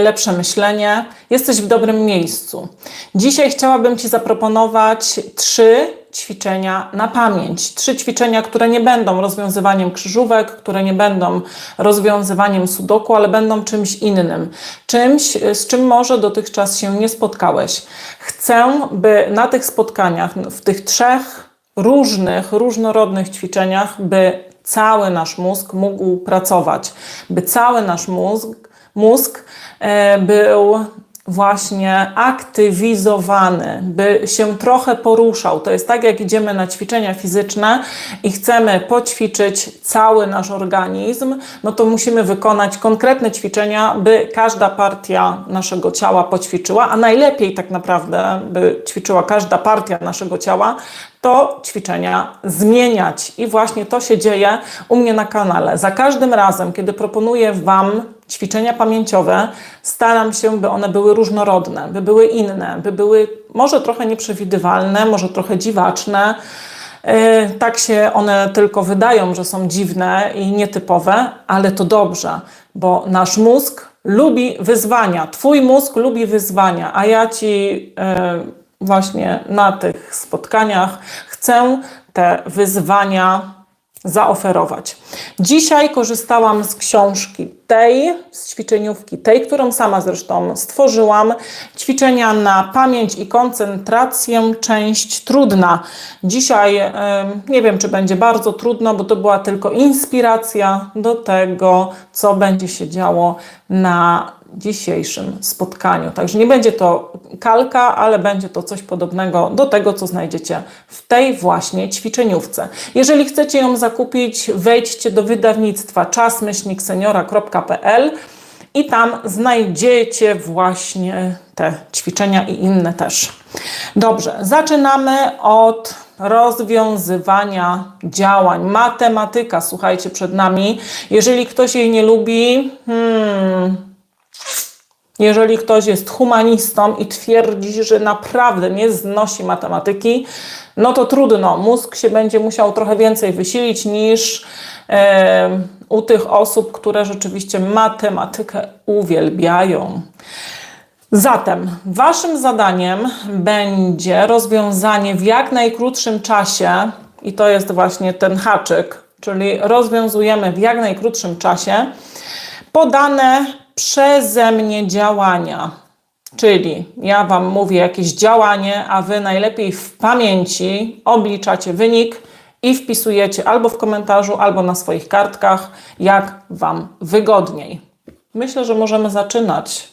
lepsze myślenie, jesteś w dobrym miejscu. Dzisiaj chciałabym Ci zaproponować trzy ćwiczenia na pamięć. Trzy ćwiczenia, które nie będą rozwiązywaniem krzyżówek, które nie będą rozwiązywaniem sudoku, ale będą czymś innym. Czymś, z czym może dotychczas się nie spotkałeś. Chcę, by na tych spotkaniach, w tych trzech różnych, różnorodnych ćwiczeniach, by cały nasz mózg mógł pracować, by cały nasz mózg, mózg e, był właśnie aktywizowany, by się trochę poruszał. To jest tak, jak idziemy na ćwiczenia fizyczne i chcemy poćwiczyć cały nasz organizm, no to musimy wykonać konkretne ćwiczenia, by każda partia naszego ciała poćwiczyła, a najlepiej tak naprawdę, by ćwiczyła każda partia naszego ciała, to ćwiczenia zmieniać. I właśnie to się dzieje u mnie na kanale. Za każdym razem, kiedy proponuję Wam ćwiczenia pamięciowe, staram się, by one były różnorodne, by były inne, by były może trochę nieprzewidywalne, może trochę dziwaczne. Yy, Tak się one tylko wydają, że są dziwne i nietypowe, ale to dobrze, bo nasz mózg lubi wyzwania. Twój mózg lubi wyzwania, a ja ci yy, właśnie na tych spotkaniach chcę te wyzwania zaoferować. Dzisiaj korzystałam z książki tej, z ćwiczeniówki tej, którą sama zresztą stworzyłam. Ćwiczenia na pamięć i koncentrację, część trudna. Dzisiaj nie wiem, czy będzie bardzo trudno, bo to była tylko inspiracja do tego, co będzie się działo na dzisiejszym spotkaniu. Także nie będzie to kalka, ale będzie to coś podobnego do tego, co znajdziecie w tej właśnie ćwiczeniówce. Jeżeli chcecie ją zakupić, wejdźcie do wydawnictwa czasmyślnikseniora.pl i tam znajdziecie właśnie te ćwiczenia i inne też. Dobrze, zaczynamy od rozwiązywania działań. Matematyka, słuchajcie, przed nami. Jeżeli ktoś jej nie lubi, hmm, jeżeli ktoś jest humanistą i twierdzi, że naprawdę nie znosi matematyki, no to trudno. Mózg się będzie musiał trochę więcej wysilić niż e, u tych osób, które rzeczywiście matematykę uwielbiają. Zatem Waszym zadaniem będzie rozwiązanie w jak najkrótszym czasie, i to jest właśnie ten haczyk, czyli rozwiązujemy w jak najkrótszym czasie podane przeze mnie działania. Czyli ja Wam mówię jakieś działanie, a Wy najlepiej w pamięci obliczacie wynik i wpisujecie albo w komentarzu, albo na swoich kartkach, jak Wam wygodniej. Myślę, że możemy zaczynać.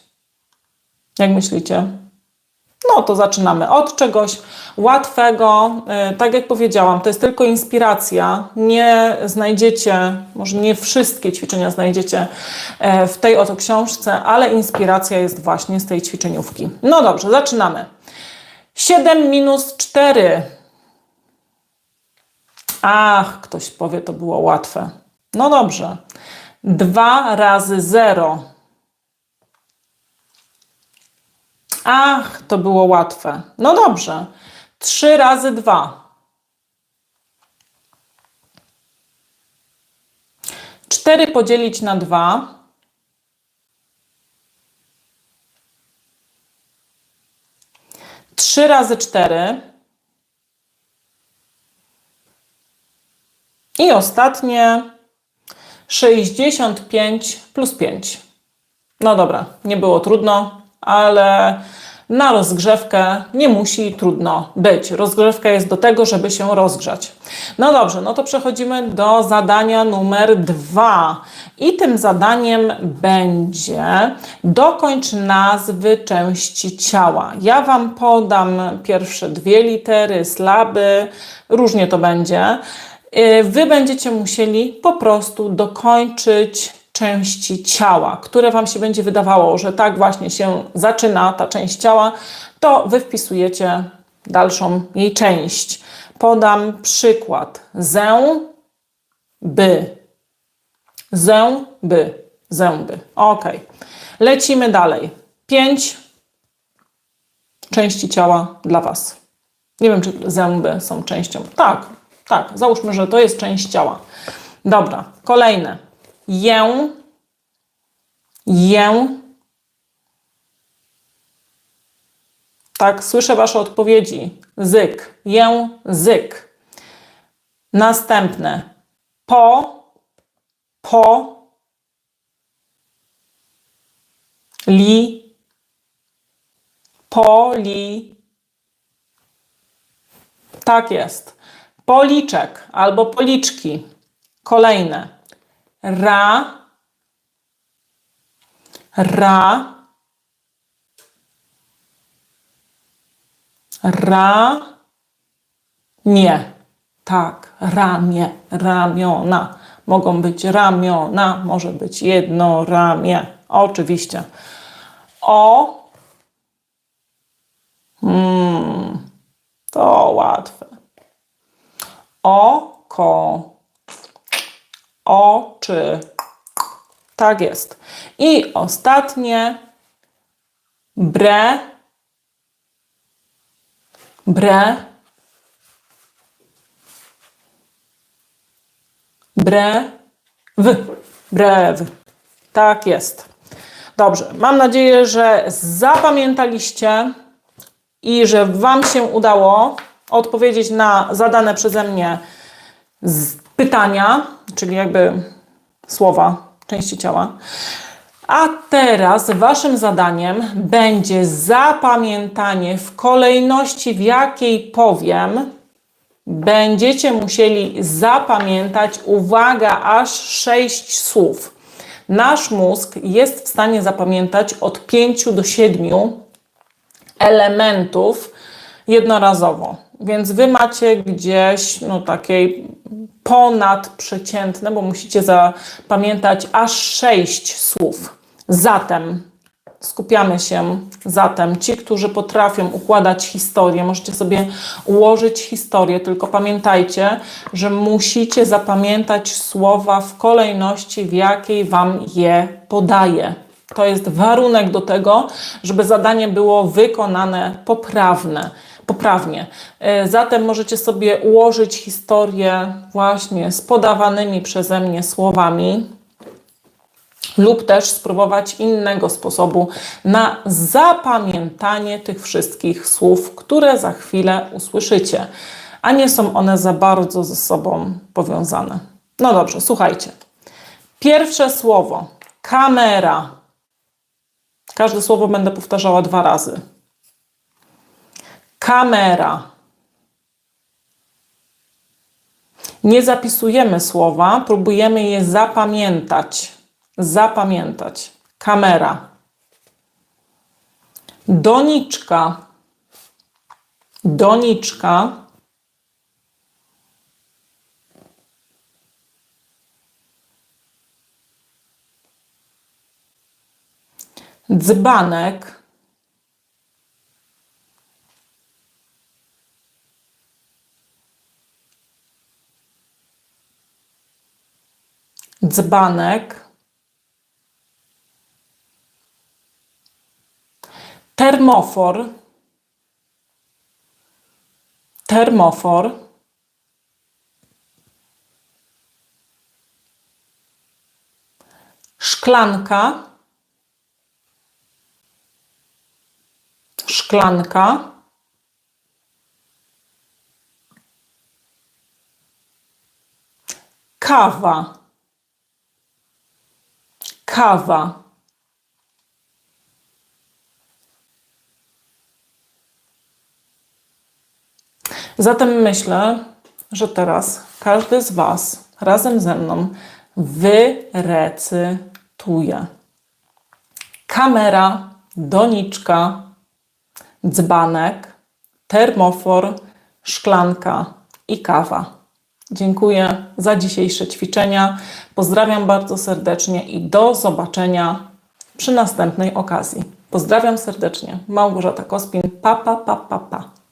Jak myślicie? No to zaczynamy od czegoś łatwego. Yy, Tak jak powiedziałam, to jest tylko inspiracja. Nie znajdziecie, może nie wszystkie ćwiczenia znajdziecie e, w tej oto książce, ale inspiracja jest właśnie z tej ćwiczeniówki. No dobrze, zaczynamy. 7 minus 4. Ach, ktoś powie, to było łatwe. No dobrze. 2 razy 0. Ach, to było łatwe. No dobrze. 3 razy 2. 4 podzielić na 2. Trzy razy cztery. I ostatnie 65 plus 5. No dobra, nie było trudno, ale na rozgrzewkę nie musi trudno być. Rozgrzewka jest do tego, żeby się rozgrzać. No dobrze, no to przechodzimy do zadania numer dwa. I tym zadaniem będzie dokończ nazwy części ciała. Ja Wam podam pierwsze dwie litery, slaby, różnie to będzie. Yy, Wy będziecie musieli po prostu dokończyć części ciała, które Wam się będzie wydawało, że tak właśnie się zaczyna ta część ciała, to Wy wpisujecie dalszą jej część. Podam przykład. Zęby. Zęby. Zęby. Ok. Lecimy dalej. Pięć części ciała dla Was. Nie wiem, czy zęby są częścią. Tak, tak. Załóżmy, że to jest część ciała. Dobra, kolejne ję, ję. Tak, słyszę Wasze odpowiedzi. Zyk, ję, zyk, Następne. Po, po, li, poli. Tak jest. Policzek albo policzki. Kolejne. Ra, ra, ra, nie. Tak, ramię, ramiona. Mogą być ramiona, może być jedno ramię. Oczywiście. O. Hmm, to łatwe. Oko. Oczy. Tak jest. I ostatnie. Bre. Bre. Bre. W. Brew. Tak jest. Dobrze. Mam nadzieję, że zapamiętaliście i że Wam się udało odpowiedzieć na zadane przeze mnie pytania, czyli jakby słowa, części ciała. A teraz Waszym zadaniem będzie zapamiętanie w kolejności, w jakiej powiem, będziecie musieli zapamiętać, uwaga, aż sześć słów. Nasz mózg jest w stanie zapamiętać od 5 do 7 elementów jednorazowo. Więc wy macie gdzieś no, takiej ponadprzeciętne, bo musicie zapamiętać aż 6 słów. Zatem skupiamy się zatem ci, którzy potrafią układać historię, możecie sobie ułożyć historię, tylko pamiętajcie, że musicie zapamiętać słowa w kolejności, w jakiej wam je podaję. To jest warunek do tego, żeby zadanie było wykonane poprawne, poprawnie. E, Zatem możecie sobie ułożyć historię właśnie z podawanymi przeze mnie słowami lub też spróbować innego sposobu na zapamiętanie tych wszystkich słów, które za chwilę usłyszycie, a nie są one za bardzo ze sobą powiązane. No dobrze, słuchajcie. Pierwsze słowo kamera. Każde słowo będę powtarzała dwa razy. Kamera. Nie zapisujemy słowa, próbujemy je zapamiętać. Zapamiętać. Kamera. Doniczka. Doniczka. Dzbanek. Dzbanek. Termofor. Termofor. Szklanka. Szklanka. Kawa. Kawa. Zatem myślę, że teraz każdy z Was razem ze mną wyrecytuje. Kamera, doniczka, dzbanek, termofor, szklanka i kawa. Dziękuję za dzisiejsze ćwiczenia. Pozdrawiam bardzo serdecznie i do zobaczenia przy następnej okazji. Pozdrawiam serdecznie. Małgorzata Kospin. Pa, pa, pa, pa, pa.